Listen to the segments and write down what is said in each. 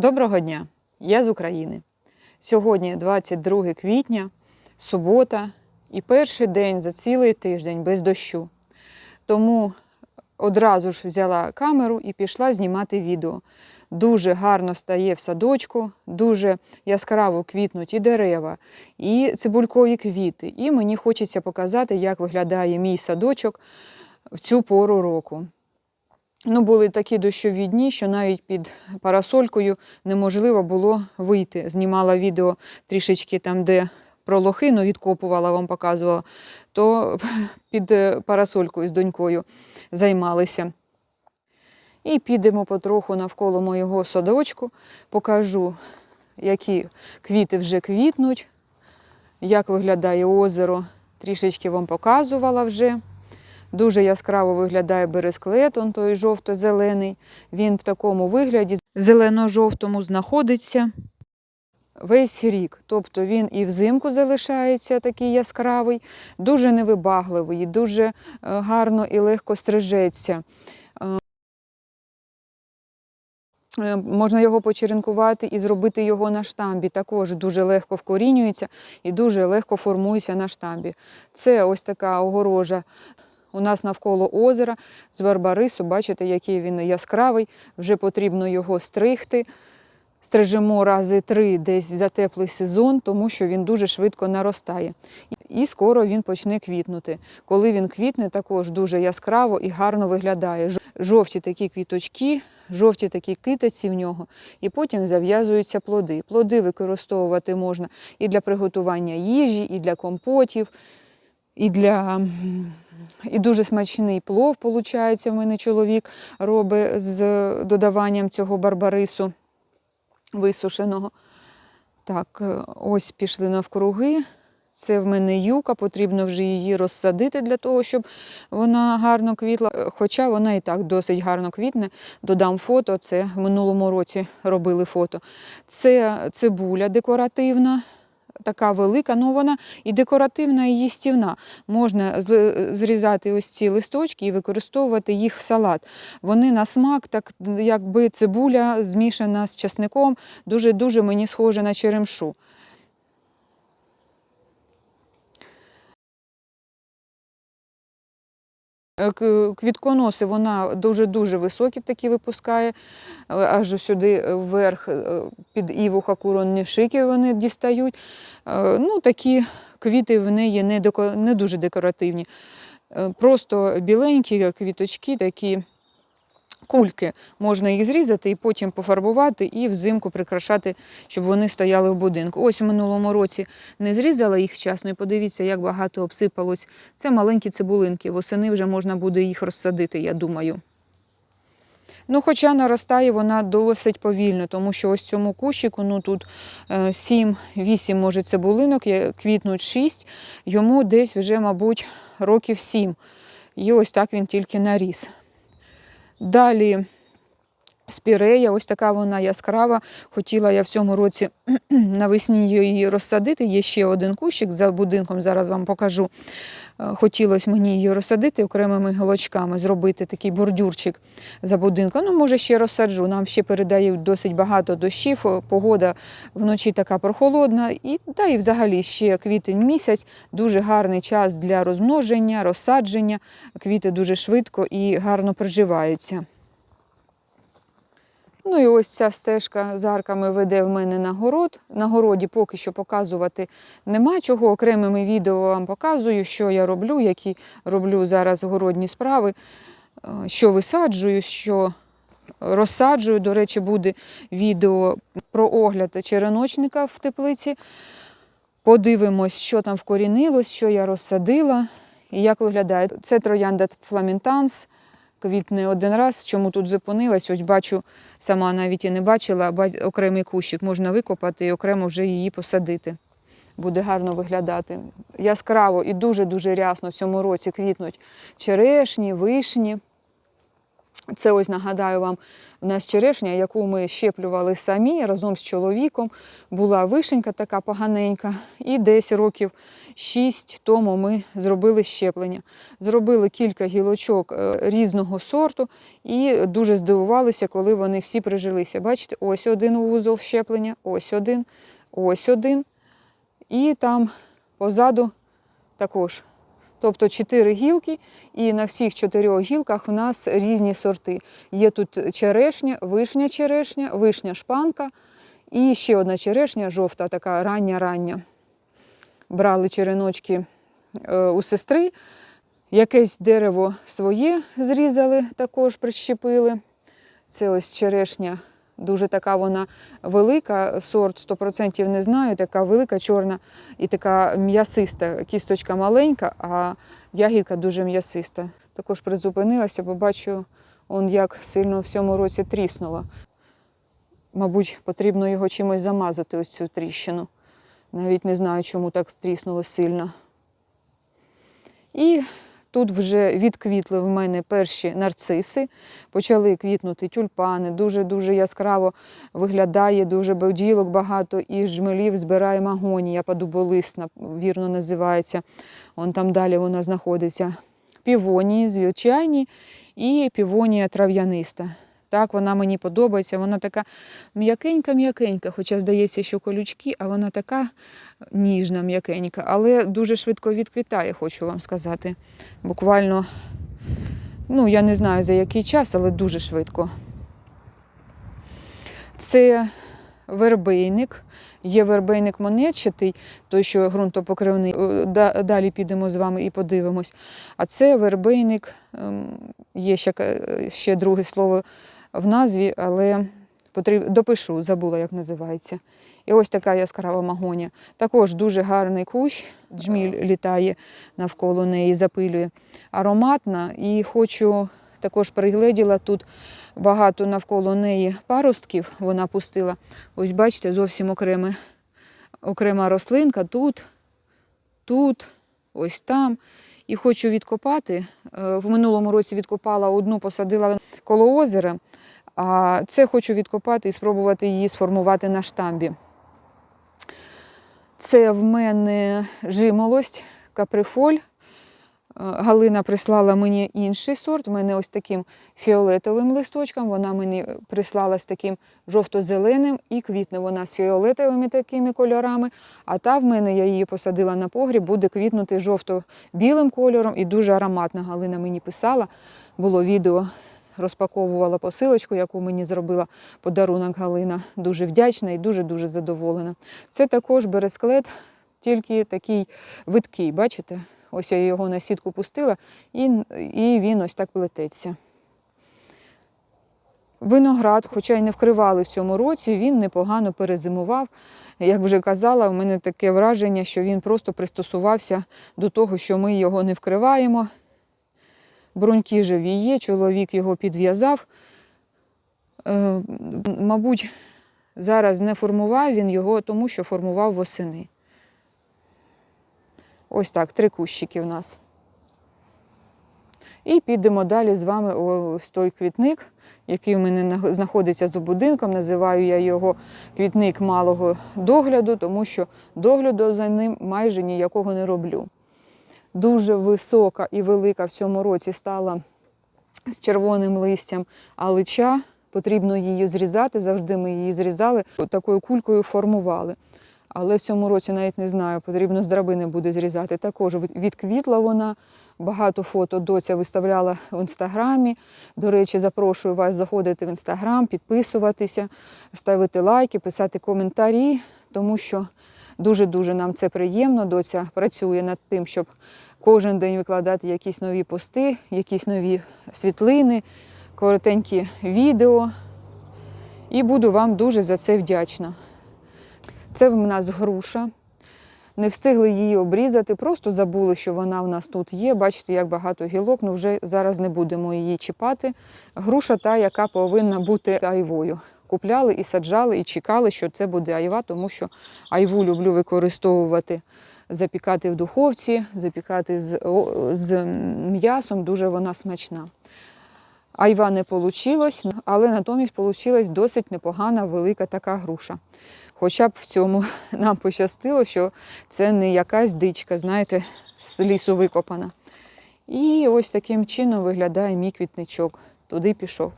Доброго дня! Я з України. Сьогодні 22 квітня, субота і перший день за цілий тиждень без дощу. Тому одразу ж взяла камеру і пішла знімати відео. Дуже гарно стає в садочку, дуже яскраво квітнуть і дерева, і цибулькові квіти. І мені хочеться показати, як виглядає мій садочок в цю пору року. Ну, були такі дощові дні, що навіть під парасолькою неможливо було вийти. Знімала відео трішечки там, де про лохину відкопувала, вам показувала, то під е, парасолькою з донькою займалися. І підемо потроху навколо моєго садочку, покажу, які квіти вже квітнуть, як виглядає озеро. Трішечки вам показувала вже. Дуже яскраво виглядає бересклет, он той жовто-зелений. Він в такому вигляді зелено-жовтому знаходиться весь рік. Тобто він і взимку залишається такий яскравий, дуже невибагливий, дуже е, гарно і легко стрижеться. Е, Можна його почеренкувати і зробити його на штамбі. Також дуже легко вкорінюється і дуже легко формується на штамбі. Це ось така огорожа у нас навколо озера з барбарису. Бачите, який він яскравий. Вже потрібно його стригти. Стрижемо рази три десь за теплий сезон, тому що він дуже швидко наростає. І скоро він почне квітнути. Коли він квітне, також дуже яскраво і гарно виглядає. Жовті такі квіточки, жовті такі китиці в нього, і потім зав'язуються плоди. Плоди використовувати можна і для приготування їжі, і для компотів, і для і дуже смачний плов, виходить, в мене чоловік робить з додаванням цього барбарису висушеного. Так, е, ось пішли навкруги. Це в мене юка, потрібно вже її розсадити для того, щоб вона гарно квітла. Е, Хоча вона і так досить гарно квітне. Додам фото, це в минулому році робили фото. Це цибуля декоративна, така велика, ну вона і декоративна, і їстівна. Можна зрізати ось ці листочки і використовувати їх в салат. Вони на смак, так якби цибуля змішана з часником, дуже-дуже мені схоже на черемшу. Е, к- Квітконоси вона дуже-дуже високі такі випускає, е, аж сюди вверх е, під іву хакуронні шики вони дістають. Е, Ну, такі квіти в неї не, дуже декоративні. Е, Просто біленькі квіточки, такі кульки. Можна їх зрізати і потім пофарбувати і взимку прикрашати, щоб вони стояли в будинку. Ось в минулому році не зрізала їх вчасно, і подивіться, як багато обсипалось. Це маленькі цибулинки. Восени вже можна буде їх розсадити, я думаю. Ну, хоча наростає вона досить повільно, тому що ось цьому кущику, ну тут 7-8, може, цибулинок, квітнуть 6, йому десь вже, мабуть, років 7. І ось так він тільки наріс. Далі спірея, ось така вона яскрава. Хотіла я в цьому році навесні її розсадити. Є ще один кущик за будинком, зараз вам покажу. Е, Хотілося мені її розсадити окремими гілочками, зробити такий бордюрчик за будинком. Ну, може, ще розсаджу. Нам ще передають досить багато дощів. Погода вночі така прохолодна. І, та і взагалі ще квітень місяць дуже гарний час для розмноження, розсадження. Квіти дуже швидко і гарно приживаються. Ну і ось ця стежка з арками веде в мене на город. На городі поки що показувати нема чого. Окремими відео вам показую, що я роблю, які роблю зараз городні справи, е, що висаджую, що розсаджую. До речі, буде відео про огляд череночника в теплиці. Подивимось, що там вкорінилось, що я розсадила і як виглядає. Це троянда фламінтанс. Квітне один раз, чому тут зупинилась, ось бачу, сама навіть і не бачила, а окремий кущик можна викопати і окремо вже її посадити. Буде гарно виглядати. Яскраво і дуже-дуже рясно в цьому році квітнуть черешні, вишні. Це ось нагадаю вам, в нас черешня, яку ми щеплювали самі разом з чоловіком. Була вишенька така поганенька, і десь років 6 тому ми зробили щеплення. Зробили кілька гілочок е, різного сорту і дуже здивувалися, коли вони всі прижилися. Бачите, ось один вузол щеплення, ось один, ось один. І там позаду також Тобто чотири гілки, і на всіх чотирьох гілках в нас різні сорти. Є тут черешня, вишня черешня, вишня шпанка і ще одна черешня, жовта, така рання-рання. Брали череночки е, у сестри, якесь дерево своє зрізали, також прищепили. Це ось черешня. Дуже така вона велика, сорт 100% не знаю, така велика, чорна і така м'ясиста, кісточка маленька, а ягідка дуже м'ясиста. Також призупинилася, бо бачу, он як сильно в цьому році тріснуло. Мабуть, потрібно його чимось замазати, ось цю тріщину. Навіть не знаю, чому так тріснуло сильно. І тут вже відквітли в мене перші нарциси, почали квітнути тюльпани, дуже-дуже яскраво виглядає, дуже бділок багато і жмелів збирає магонія, падуболисна, вірно називається. Вон там далі вона знаходиться. Півонії звичайні і півонія трав'яниста. Так, вона мені подобається. Вона така м'якенька-м'якенька, хоча здається, що колючки, а вона така ніжна, м'якенька, але дуже швидко відквітає, хочу вам сказати. Буквально, ну, я не знаю за який час, але дуже швидко. Це вербейник. Є вербейник монетчатий, той, що ґрунтопокривний. Е, Далі підемо з вами і подивимось. А це вербейник, ем, є ще, ще друге слово в назві, але потріб... допишу, забула, як називається. І ось така яскрава магонія. Також дуже гарний кущ, джміль літає навколо неї, запилює. Ароматна. І хочу також пригледіла тут багато навколо неї паростків. Вона пустила. Ось бачите, зовсім окреме, окрема рослинка тут, тут, ось там. І хочу відкопати. Е, В минулому році відкопала одну, посадила коло озера. А це хочу відкопати і спробувати її сформувати на штамбі. Це в мене жимолость, каприфоль. Е, Галина прислала мені інший сорт. В мене ось таким фіолетовим листочком. Вона мені прислала з таким жовто-зеленим і квітне вона з фіолетовими такими кольорами. А та в мене я її посадила на погріб, буде квітнути жовто-білим кольором і дуже ароматна. Галина мені писала. Було відео, розпаковувала посилочку, яку мені зробила подарунок Галина. Дуже вдячна і дуже-дуже задоволена. Це також бересклет, тільки такий видкий, бачите? Ось я його на сітку пустила, і, і він ось так плететься. Виноград, хоча й не вкривали в цьому році, він непогано перезимував. Як вже казала, в мене таке враження, що він просто пристосувався до того, що ми його не вкриваємо. Бруньки живі є, чоловік його підв'язав. Е, мабуть, зараз не формував він його, тому що формував восени. Ось так, три кущики в нас. І підемо далі з вами ось той квітник, який у мене знаходиться за будинком. Називаю я його квітник малого догляду, тому що догляду за ним майже ніякого не роблю. Дуже висока і велика в цьому році стала з червоним листям алича. Потрібно її зрізати. Завжди ми її зрізали, такою кулькою формували. Але в цьому році навіть не знаю, потрібно з драбини буде зрізати. Також від- відквітла вона. Багато фото доця виставляла в інстаграмі. До речі, запрошую вас заходити в інстаграм, підписуватися, ставити лайки, писати коментарі, тому що дуже-дуже нам це приємно. Доця працює над тим, щоб кожен день викладати якісь нові пости, якісь нові світлини, коротенькі відео. І буду вам дуже за це вдячна. Це в нас груша. Не встигли її обрізати, просто забули, що вона в нас тут є. Бачите, як багато гілок, ну вже зараз не будемо її чіпати. Груша та, яка повинна бути айвою. Купляли і саджали, і чекали, що це буде айва, тому що айву люблю використовувати, запікати в духовці, запікати з, з м'ясом, дуже вона смачна. Айва не вийшло, але натомість вийшла досить непогана велика така груша. Хоча б в цьому нам пощастило, що це не якась дичка, знаєте, з лісу викопана. І ось таким чином виглядає мій квітничок. Туди пішов.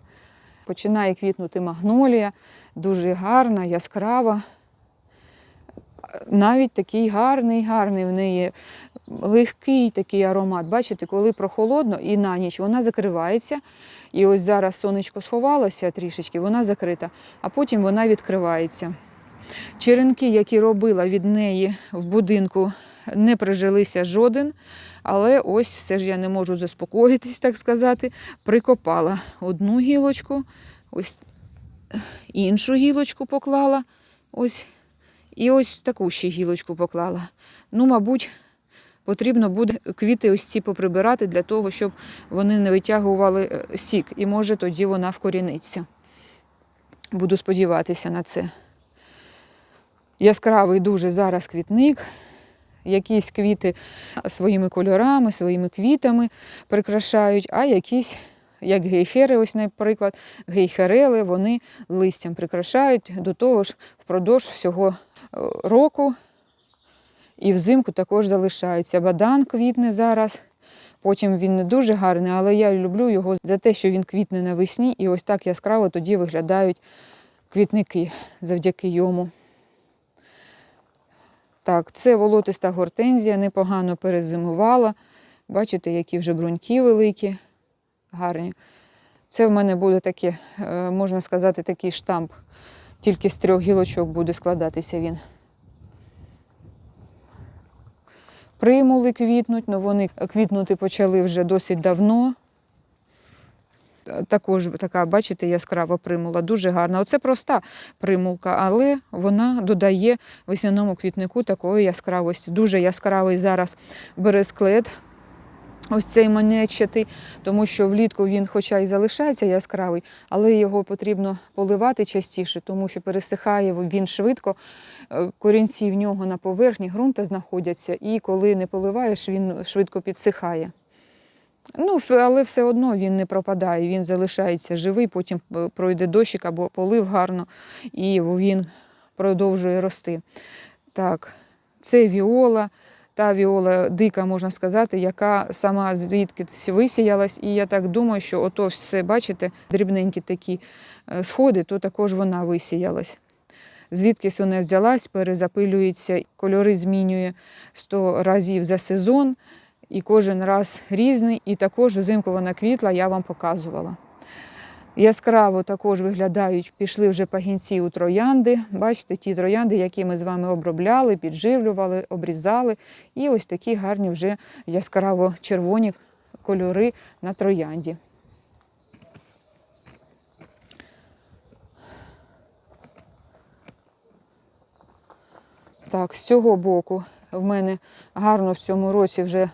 Починає квітнути магнолія, дуже гарна, яскрава. Навіть такий гарний, гарний в неї легкий такий аромат. Бачите, коли прохолодно і на ніч вона закривається. І ось зараз сонечко сховалося трішечки, вона закрита, а потім вона відкривається. Черенки, які робила від неї в будинку, не прижилися жоден, але ось все ж я не можу заспокоїтись, так сказати. Прикопала одну гілочку, ось іншу гілочку поклала, ось, і ось таку ще гілочку поклала. Ну, мабуть, потрібно буде квіти ось ці поприбирати для того, щоб вони не витягували е, сік. І може тоді вона вкоріниться. Буду сподіватися на це. Яскравий дуже зараз квітник. Якісь квіти своїми кольорами, своїми квітами прикрашають, а якісь, як гейхери, ось, наприклад, гейхерели, вони листям прикрашають до того ж впродовж всього е, року. І взимку також залишаються. Бадан квітне зараз. Потім він не дуже гарний, але я люблю його за те, що він квітне навесні, і ось так яскраво тоді виглядають квітники завдяки йому. Так, це волотиста гортензія, непогано перезимувала. Бачите, які вже бруньки великі, гарні. Це в мене буде таке, е, можна сказати, такий штамп. Тільки з трьох гілочок буде складатися він. Примули квітнуть, але вони квітнути почали вже досить давно. Також така, бачите, яскрава примула, дуже гарна. Оце проста примулка, але вона додає весняному квітнику такої яскравості. Дуже яскравий зараз бересклет. Ось цей манечатий, тому що влітку він, хоча і залишається яскравий, але його потрібно поливати частіше, тому що пересихає він швидко. Е, Корінці в нього на поверхні ґрунта знаходяться, і коли не поливаєш, він швидко підсихає. Ну, але все одно він не пропадає, він залишається живий, потім е, пройде дощик або полив гарно, і він продовжує рости. Так, це віола, та віола дика, можна сказати, яка сама звідки висіялась. І я так думаю, що ото все, бачите, дрібненькі такі е, сходи, то також вона висіялась. Звідкись вона взялась, перезапилюється, кольори змінює 100 разів за сезон, і кожен раз різний. І також взимку вона квітла, я вам показувала. Яскраво також виглядають, пішли вже пагінці у троянди. Бачите, ті троянди, які ми з вами обробляли, підживлювали, обрізали. І ось такі гарні вже яскраво червоні кольори на троянді. Так, з цього боку в мене гарно в цьому році вже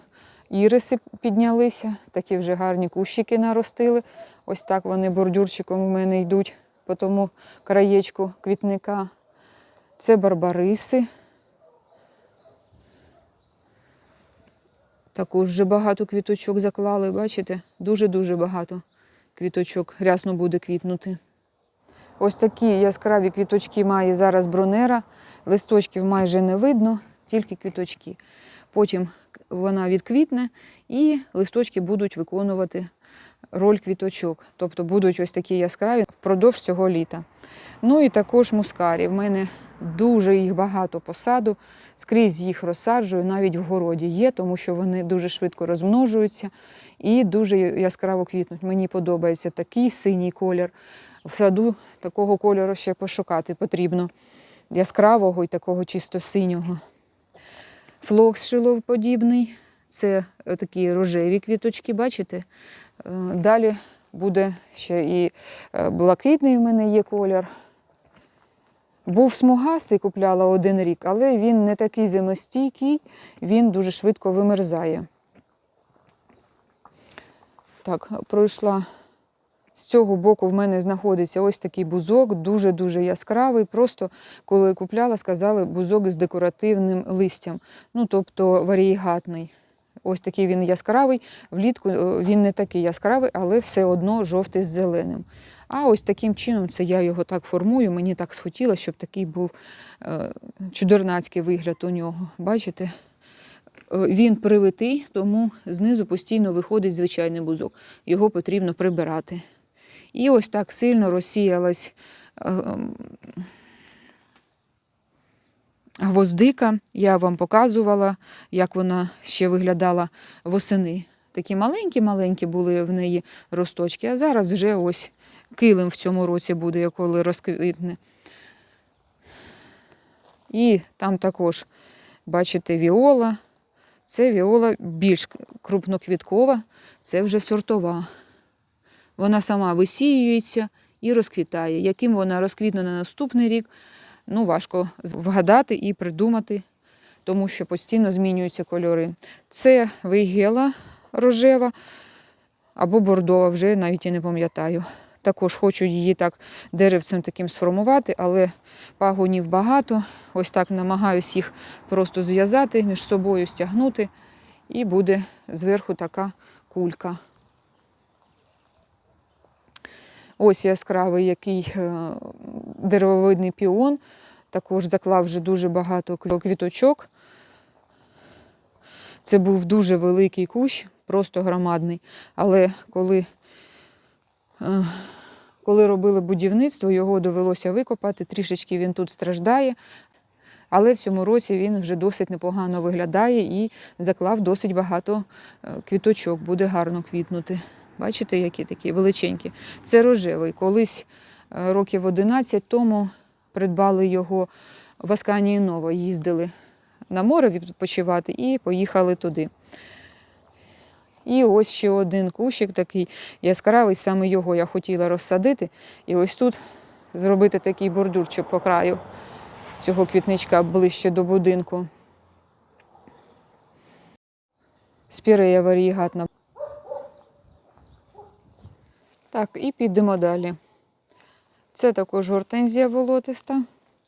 іриси піднялися, такі вже гарні кущики наростили. Ось так вони бордюрчиком у мене йдуть по тому краєчку квітника. Це барбариси. Також вже багато квіточок заклали, бачите? Дуже-дуже багато квіточок рясно буде квітнути. Ось такі яскраві квіточки має зараз бронера. Листочків майже не видно, тільки квіточки. Потім вона відквітне і листочки будуть виконувати роль квіточок. Тобто будуть ось такі яскраві впродовж цього літа. Ну і також мускарі. В мене дуже їх багато посаду. Скрізь їх розсаджую, навіть в городі є, тому що вони дуже швидко розмножуються і дуже яскраво квітнуть. Мені подобається такий синій колір. В саду такого кольору ще пошукати потрібно. Яскравого і такого чисто синього. Флокс шиловподібний. Це такі рожеві квіточки, бачите? Е, Далі буде ще і е, блакитний в мене є колір. Був смугастий, купляла один рік, але він не такий зимостійкий, він дуже швидко вимерзає. Так, пройшла. З цього боку в мене знаходиться ось такий бузок, дуже-дуже яскравий. Просто коли купляла, сказали бузок з декоративним листям, ну тобто варієгатний. Ось такий він яскравий. Влітку е, він не такий яскравий, але все одно жовтий з зеленим. А ось таким чином це я його так формую. Мені так схотілося, щоб такий був е, чудернацький вигляд у нього. Бачите? Е, Він привитий, тому знизу постійно виходить звичайний бузок. Його потрібно прибирати. І ось так сильно розсіялась е, ем, гвоздика. Я вам показувала, як вона ще виглядала восени. Такі маленькі-маленькі були в неї росточки, а зараз вже ось килим в цьому році буде, коли розквітне. І там також, бачите, віола. Це віола більш крупноквіткова, це вже сортова. Вона сама висіюється і розквітає. Яким вона розквітне на наступний рік, ну важко вгадати і придумати, тому що постійно змінюються кольори. Це вейгела рожева або бордова, вже навіть і не пам'ятаю. Також хочу її так деревцем таким сформувати, але пагонів багато. Ось так намагаюсь їх просто зв'язати, між собою стягнути, і буде зверху така кулька. Ось яскравий який е, деревовидний піон. Також заклав вже дуже багато квіточок. Це був дуже великий кущ, просто громадний. Але коли, е, коли робили будівництво, його довелося викопати. Трішечки він тут страждає. Але в цьому році він вже досить непогано виглядає і заклав досить багато е, квіточок, буде гарно квітнути. Бачите, які такі величенькі. Це рожевий. Колись е, років 11 тому придбали його в Асканії Ново, їздили на море відпочивати і поїхали туди. І ось ще один кущик такий яскравий, саме його я хотіла розсадити. І ось тут зробити такий бордюрчик по краю цього квітничка ближче до будинку. Спірея варігатна. Так, і підемо далі. Це також гортензія волотиста.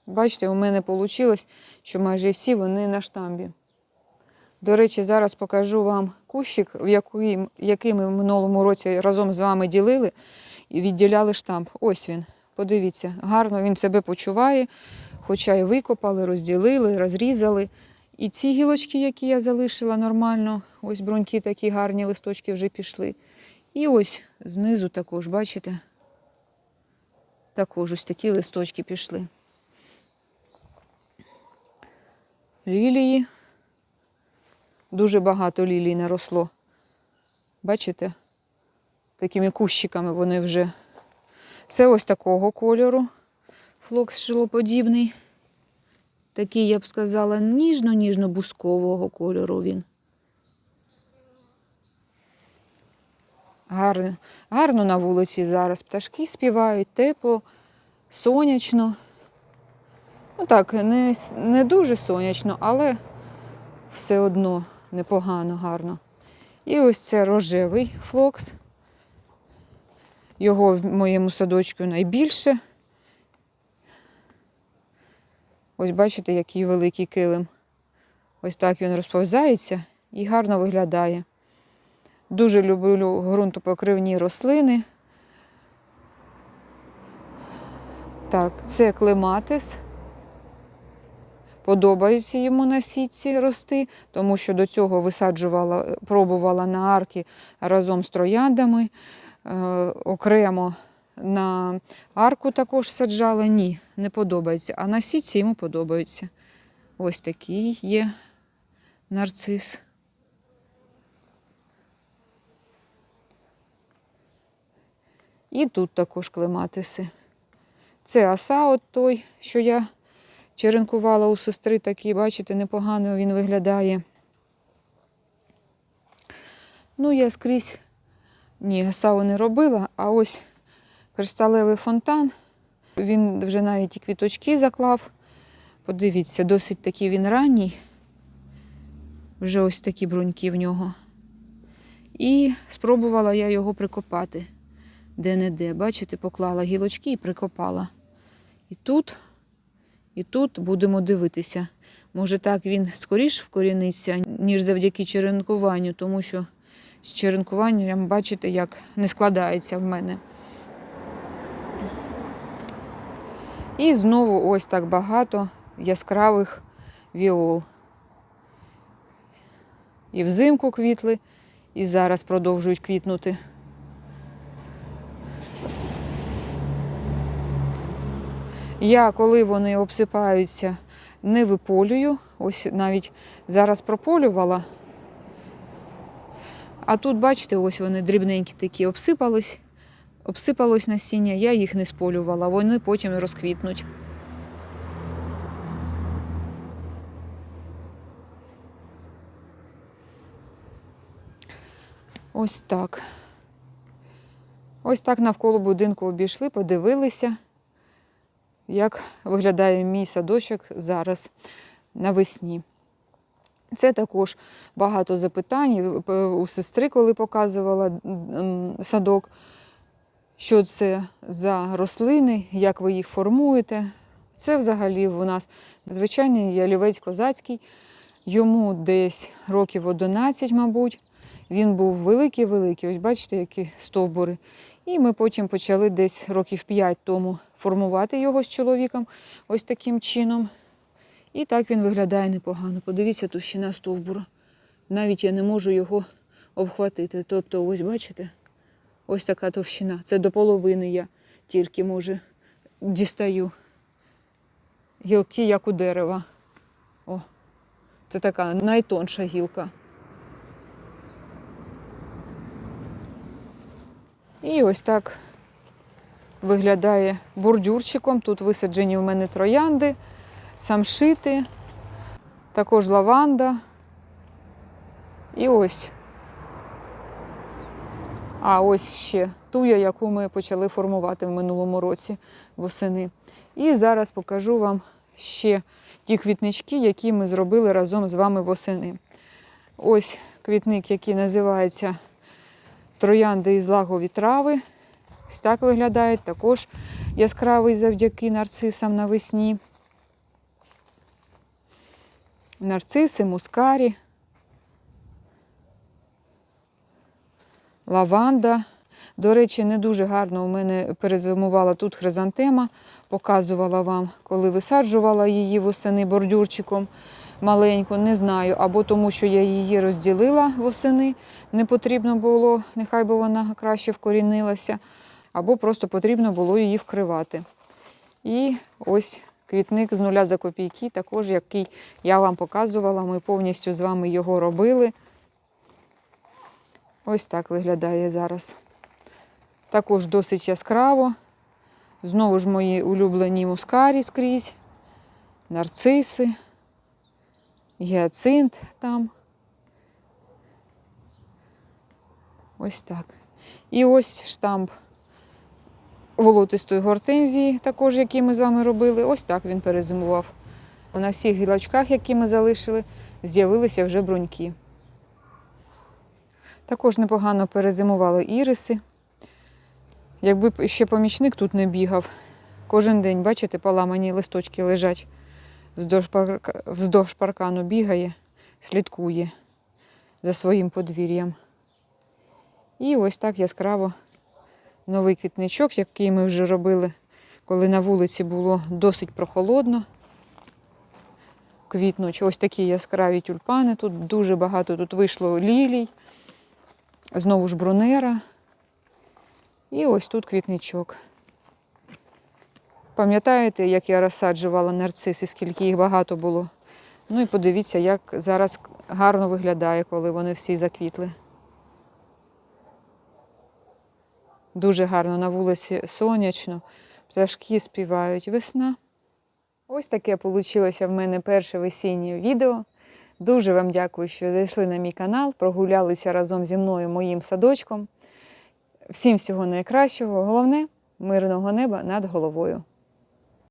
Бачите, у мене вийшло, що майже всі вони на штамбі. До речі, зараз покажу вам кущик, в який, який ми в минулому році разом з вами ділили і відділяли штамп. Ось він. Подивіться, гарно він себе почуває, хоча і викопали, розділили, розрізали. І ці гілочки, які я залишила нормально, ось бруньки такі гарні листочки вже пішли. І ось знизу також, бачите? Також ось такі листочки пішли. Лілії. Дуже багато лілій наросло. Бачите? Такими кущиками вони вже. Це ось такого кольору. Флокс шилоподібний. Такий, я б сказала, ніжно-ніжно-бускового кольору він. Гарно, гарно на вулиці зараз. Пташки співають, тепло, сонячно. Ну так, не, не дуже сонячно, але все одно непогано, гарно. І ось це рожевий флокс. Його в моєму садочку найбільше. Ось бачите, який великий килим. Ось так він розповзається і гарно виглядає. Дуже люблю ґрунтопокривні рослини. Так, це клематис. Подобається йому на сітці рости, тому що до цього висаджувала, пробувала на арки разом з трояндами. Е, окремо на арку також саджала. Ні, не подобається. А на сітці йому подобається. Ось такий є нарцис. І тут також клематиси. Це асаот той, що я черенкувала у сестри, такий, бачите, непогано він виглядає. Ну, я скрізь ні, асау не робила, а ось кришталевий фонтан. Він вже навіть і квіточки заклав. Подивіться, досить такий він ранній. Вже ось такі бруньки в нього. І спробувала я його прикопати де-не-де. Бачите, поклала гілочки і прикопала. І тут, і тут будемо дивитися. Може так він скоріш вкоріниться, ніж завдяки черенкуванню, тому що з черенкуванням, бачите, як не складається в мене. І знову ось так багато яскравих віол. І взимку квітли, і зараз продовжують квітнути. Я, коли вони обсипаються, не виполюю. Ось навіть зараз прополювала. А тут, бачите, ось вони дрібненькі такі обсипались. Обсипалось насіння, я їх не сполювала, вони потім розквітнуть. Ось так. Ось так навколо будинку обійшли, подивилися, як виглядає мій садочок зараз навесні. Це також багато запитань е, у сестри, коли показувала садок, що це за рослини, як ви їх формуєте. Це взагалі у нас звичайний ялівець козацький, йому десь років 11, мабуть. Він був великий-великий, ось бачите, які стовбури. І ми потім почали десь років 5 тому формувати його з чоловіком ось таким чином. І так він виглядає непогано. Подивіться, товщина стовбура. Навіть я не можу його обхватити. Тобто, ось бачите, ось така товщина. Це до половини я тільки може дістаю. Гілки, як у дерева. О, це така найтонша гілка. І ось так виглядає бордюрчиком. Тут висаджені у мене троянди, самшити, також лаванда. І ось. А ось ще туя, яку ми почали формувати в минулому році восени. І зараз покажу вам ще ті квітнички, які ми зробили разом з вами восени. Ось квітник, який називається Троянди і злагові трави. Ось так виглядають. Також яскравий завдяки нарцисам навесні. Нарциси, мускарі, лаванда. До речі, не дуже гарно у мене перезимувала тут хризантема. Показувала вам, коли висаджувала її восени бордюрчиком маленьку, не знаю. Або тому, що я її розділила восени, не потрібно було, нехай би вона краще вкорінилася, або просто потрібно було її вкривати. І ось квітник з нуля за копійки, також який я вам показувала. Ми повністю з вами його робили. Ось так виглядає зараз. Також досить яскраво. Знову ж мої улюблені мускарі скрізь, нарциси, гіацинт там. Ось так. І ось штамп волотистої гортензії, також який ми з вами робили. Ось так він перезимував. На всіх гілочках, які ми залишили, з'явилися вже бруньки. Також непогано перезимували іриси. Якби ще помічник тут не бігав, кожен день, бачите, поламані листочки лежать, вздовж паркану бігає, слідкує за своїм подвір'ям. І ось так яскраво новий квітничок, який ми вже робили, коли на вулиці було досить прохолодно. Квітнуть ось такі яскраві тюльпани. Тут дуже багато тут вийшло лілій, знову ж брунера. І ось тут квітничок. Пам'ятаєте, як я розсаджувала нарциси, скільки їх багато було? Ну і подивіться, як зараз гарно виглядає, коли вони всі заквітли. Дуже гарно на вулиці сонячно, пташки співають весна. Ось таке вийшло в мене перше весіннє відео. Дуже вам дякую, що зайшли на мій канал, прогулялися разом зі мною моїм садочком. Всім всього найкращого. Головне мирного неба над головою.